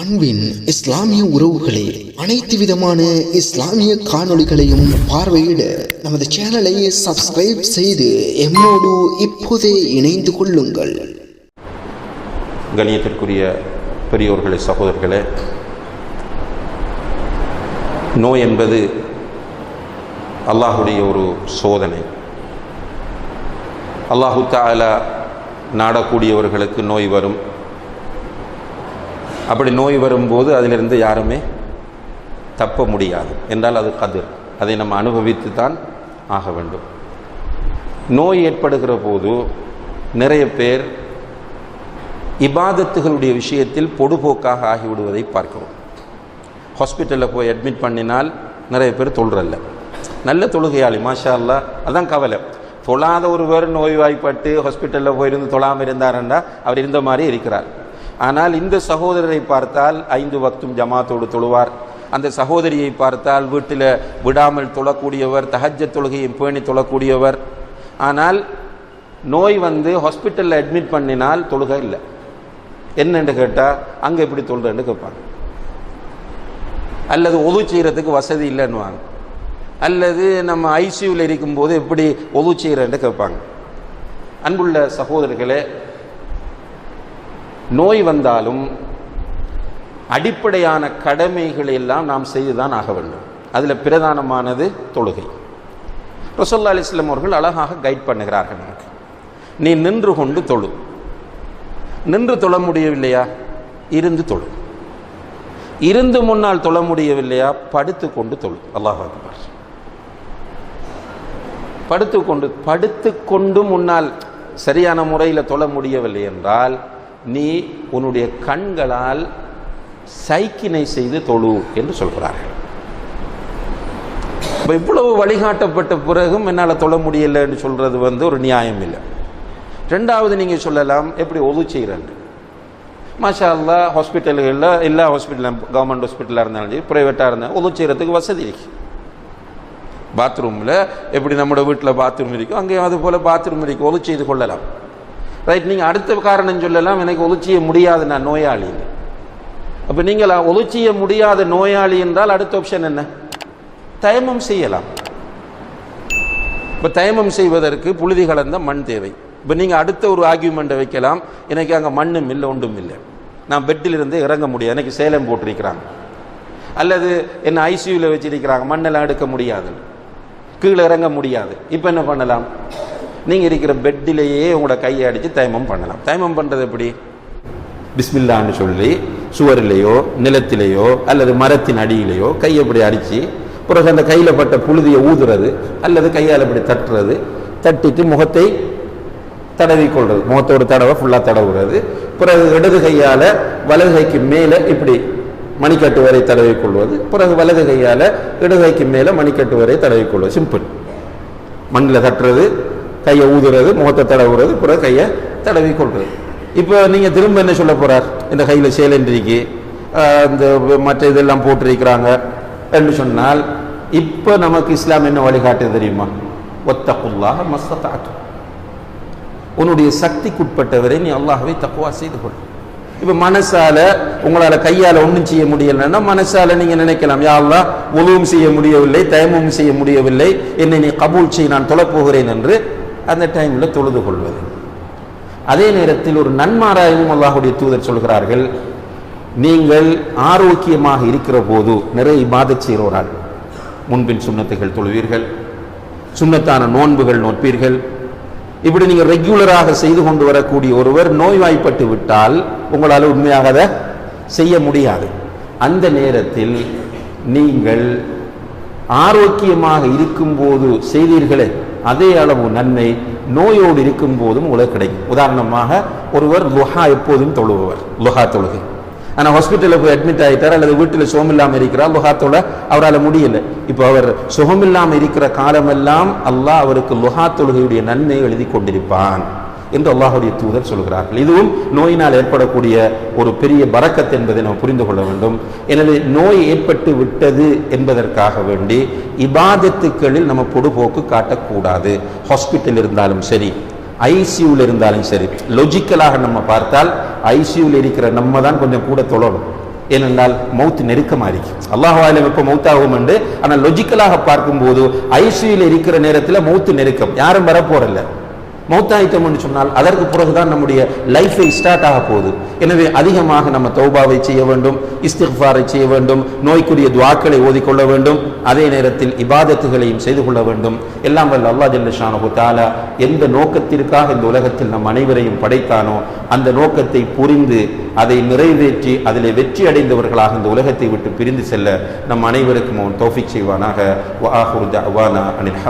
அன்பின் இஸ்லாமிய உறவுகளே அனைத்து விதமான இஸ்லாமிய காணொளிகளையும் பார்வையிட நமது சேனலை சப்ஸ்கிரைப் செய்து எம்மோடு இப்போதே இணைந்து கொள்ளுங்கள். கணியத்திற்குரிய பெரியோர்களே சகோதரர்களே நோய் என்பது அல்லாஹுடைய ஒரு சோதனை. அல்லாஹு தாலா நாடக்கூடியவர்களுக்கு நோய் வரும். அப்படி நோய் வரும்போது அதிலிருந்து யாருமே தப்ப முடியாது. என்றால் அது கதிர். அதை நம்ம அனுபவித்து தான் ஆக வேண்டும். நோய் ஏற்படுகிற போது நிறைய பேர் இபாதத்துகளுடைய விஷயத்தில் பொடுபோக்காக ஆகிவிடுவதை பார்க்கிறோம். ஹாஸ்பிட்டலில் போய் அட்மிட் பண்ணினால் நிறைய பேர் தொழுறல்ல நல்ல தொழுகையாளி மாஷா அல்லா அதான் கவலை. தொழாத ஒருவர் நோய்வாய்ப்பட்டு ஹாஸ்பிட்டலில் போயிருந்து தொழாமல் இருந்தாருன்னா அவர் இருந்த மாதிரி இருக்கிறார். ஆனால் இந்த சகோதரரை பார்த்தால் ஐந்து வக்தும் ஜமாத்தோடு தொழுவார். அந்த சகோதரியை பார்த்தால் வீட்டில் விடாமல் தொழக்கூடியவர் தகஜ தொழுகையை பேணி தொழக்கூடியவர். ஆனால் நோய் வந்து ஹாஸ்பிட்டலில் அட்மிட் பண்ணினால் தொழுகை இல்லை. என்னென்று கேட்டால் அங்கே எப்படி தொழுறேன்னு கேட்பாங்க. அல்லது ஒது செய்கிறதுக்கு வசதி இல்லைன்னுவாங்க. அல்லது நம்ம ஐசியூவில் இருக்கும்போது எப்படி ஒது செய்கிறேன்னு கேட்பாங்க. அன்புள்ள சகோதரர்களே நோய் வந்தாலும் அடிப்படையான கடமைகளை எல்லாம் நாம் செய்துதான் ஆக வேண்டும். அதில் பிரதானமானது தொழுகை. ரசோல்லா அலிஸ்லாம் அவர்கள் அழகாக கைட் பண்ணுகிறார்கள் நமக்கு. நீ நின்று கொண்டு தொழு. நின்று தொழ முடியவில்லையா? இருந்து தொழு. இருந்து முன்னால் தொழ முடியவில்லையா? படுத்து கொண்டு தொழு. அல்லாஹ் அக்பர். படுத்து கொண்டு படுத்து கொண்டு முன்னால் சரியான முறையில் தொழ முடியவில்லை என்றால் நீ உன்னுடைய கண்களால் சைக்கினை செய்து தொழு என்று சொல்கிறார்கள். இப்போ இவ்வளவு வழிகாட்டப்பட்ட பிறகும் என்னால் தொழ முடியலைன்னு சொல்கிறது வந்து ஒரு நியாயம் இல்லை. ரெண்டாவது நீங்கள் சொல்லலாம் எப்படி ஒது செய்கிறேன் மாஷா அல்லா ஹாஸ்பிட்டல்களில் எல்லா ஹாஸ்பிட்டலும் கவர்மெண்ட் ஹாஸ்பிட்டலாக இருந்தாலும் சரி ப்ரைவேட்டாக இருந்தாலும் ஒது செய்கிறதுக்கு வசதி இருக்கு. பாத்ரூமில் எப்படி நம்மளோட வீட்டில் பாத்ரூம் இருக்கும் அங்கேயும் அது போல் பாத்ரூம் இருக்கு ஒது செய்து கொள்ளலாம். ரைட் நீங்கள் அடுத்த காரணம் சொல்லலாம் எனக்கு ஒது செய்ய முடியாது நான் நோயாளி. அப்போ நீங்கள் ஒது செய்ய முடியாத நோயாளி என்றால் அடுத்த ஆப்ஷன் என்ன? தயமம் செய்யலாம். இப்போ தயமம் செய்வதற்கு புழுதி கலந்த மண் தேவை. இப்போ நீங்கள் அடுத்த ஒரு ஆர்கியூமெண்ட்டை வைக்கலாம். எனக்கு அங்கே மண்ணும் இல்லை ஒன்றும் இல்லை. நான் பெட்டில் இருந்து இறங்க முடியாது. எனக்கு சேலம் போட்டிருக்கிறாங்க. அல்லது என்ன ஐசியூவில் வச்சிருக்கிறாங்க. மண்ணெல்லாம் எடுக்க முடியாது. கீழே இறங்க முடியாது. இப்போ என்ன பண்ணலாம்? நீங்கள் இருக்கிற பெட்டிலேயே உங்களோட கையை அடித்து தயமம் பண்ணலாம். தயமம் பண்ணுறது எப்படி? பிஸ்மில்லான்னு சொல்லி சுவரிலேயோ நிலத்திலேயோ அல்லது மரத்தின் அடியிலேயோ கையை இப்படி அடித்து பிறகு அந்த கையில் பட்ட புழுதியை ஊதுறது அல்லது கையால் இப்படி தட்டுறது தட்டிட்டு முகத்தை தடவி கொள்வது முகத்தோட தடவை ஃபுல்லாக தடவுறது. பிறகு இடது கையால் வலது கைக்கு மேலே இப்படி மணிக்கட்டு வரை தடவி கொள்வது. பிறகு வலது கையால் இடது கைக்கு மேலே மணிக்கட்டு வரை தடவி கொள்வது. சிம்பிள் மண்ணில் தட்டுறது கையை ஊதுறது முகத்தை தடவுறது பிறகு கையை தடவி கொள்வது. இப்போ நீங்கள் திரும்ப என்ன சொல்ல போகிறார் இந்த கையில் சேலன்றிக்கு இந்த மற்ற இதெல்லாம் போட்டிருக்கிறாங்க என்று சொன்னால் இப்போ நமக்கு இஸ்லாம் என்ன வழிகாட்டு தெரியுமா? ஒத்தகுல்லாக மஸ்தாத்து உன்னுடைய சக்திக்குட்பட்டவரை நீ அல்லாஹவை தக்குவா செய்து கொள். இப்போ மனசால உங்களால் கையால் ஒன்றும் செய்ய முடியலைன்னா மனசால நீங்க நினைக்கலாம் யாரெல்லாம் உதவும் செய்ய முடியவில்லை தயமும் செய்ய முடியவில்லை என்னை நீ கபூல் செய் நான் தொழப்போகிறேன் என்று அந்த டைமில் தொழுது கொள்வது. அதே நேரத்தில் ஒரு நன்மாராயமும் அல்லாஹுடைய தூதர் சொல்கிறார்கள் நீங்கள் ஆரோக்கியமாக இருக்கிற போது நிறைய இபாத செய்கிறவரால் முன்பின் சுண்ணத்துகள் தொழுவீர்கள் சுண்ணத்தான நோன்புகள் நோட்பீர்கள் இப்படி நீங்கள் ரெகுலராக செய்து கொண்டு வரக்கூடிய ஒருவர் நோய்வாய்ப்பட்டு விட்டால் உங்களால் உண்மையாக அதை செய்ய முடியாது. அந்த நேரத்தில் நீங்கள் ஆரோக்கியமாக இருக்கும்போது செய்தீர்களே அதே அளவு நன்மை நோயோடு இருக்கும் போதும் உங்களுக்கு கிடைக்கும். உதாரணமாக ஒருவர் லுஹா எப்போதும் தொழுபவர். லுஹா தொழுகை. ஆனால் ஹாஸ்பிட்டலில் போய் அட்மிட் ஆகிட்டார் அல்லது வீட்டில் சுகமில்லாமல் இருக்கிறார் லுஹாத்தோட அவரால் முடியல. இப்போ அவர் சுகமில்லாமல் இருக்கிற காலமெல்லாம் அல்லாஹ் அவருக்கு லுஹா தொழுகையுடைய நன்மை எழுதி கொண்டிருப்பான். என்று அல்லாஹுடைய தூதர் சொல்கிறார்கள். இதுவும் நோயினால் ஏற்படக்கூடிய ஒரு பெரிய பறக்கத் என்பதை நாம் புரிந்து கொள்ள வேண்டும். எனவே நோய் ஏற்பட்டு விட்டது என்பதற்காக வேண்டி இபாதத்துக்களில் நம்ம பொடுபோக்கு காட்டக்கூடாது. ஹாஸ்பிட்டல் இருந்தாலும் சரி ஐசியூவில் இருந்தாலும் சரி லொஜிக்கலாக நம்ம பார்த்தால் ஐசியூவில் இருக்கிற நம்ம தான் கொஞ்சம் கூட தொழணும். ஏனென்றால் மௌத் நெருக்கமாக இருக்கு. அல்லாஹாலும் இப்போ மௌத்தாகும் என்று ஆனால் லொஜிக்கலாக பார்க்கும்போது ஐசியூவில் இருக்கிற நேரத்தில் மௌத்து நெருக்கம். யாரும் வரப்போறதில்ல. மௌத்தாயிட்டம்னு சொன்னால் அதற்கு பிறகுதான் நம்முடைய லைஃபை ஸ்டார்ட் ஆக போகுது. எனவே அதிகமாக நம்ம தௌபாவை செய்ய வேண்டும் இஸ்திஃபாரை செய்ய வேண்டும் நோய்க்குரிய துவாக்களை ஓதிக்கொள்ள வேண்டும் அதே நேரத்தில் இபாதத்துகளையும் செய்து கொள்ள வேண்டும். எல்லாம் வல்ல அல்லா ஜல்லஷானு தாலா எந்த நோக்கத்திற்காக இந்த உலகத்தில் நம் அனைவரையும் படைத்தானோ அந்த நோக்கத்தை புரிந்து அதை நிறைவேற்றி அதில் வெற்றி அடைந்தவர்களாக இந்த உலகத்தை விட்டு பிரிந்து செல்ல நம் அனைவருக்கும் அவன் தோஃபிக் செய்வானாக. வ ஆஹுரு அனில்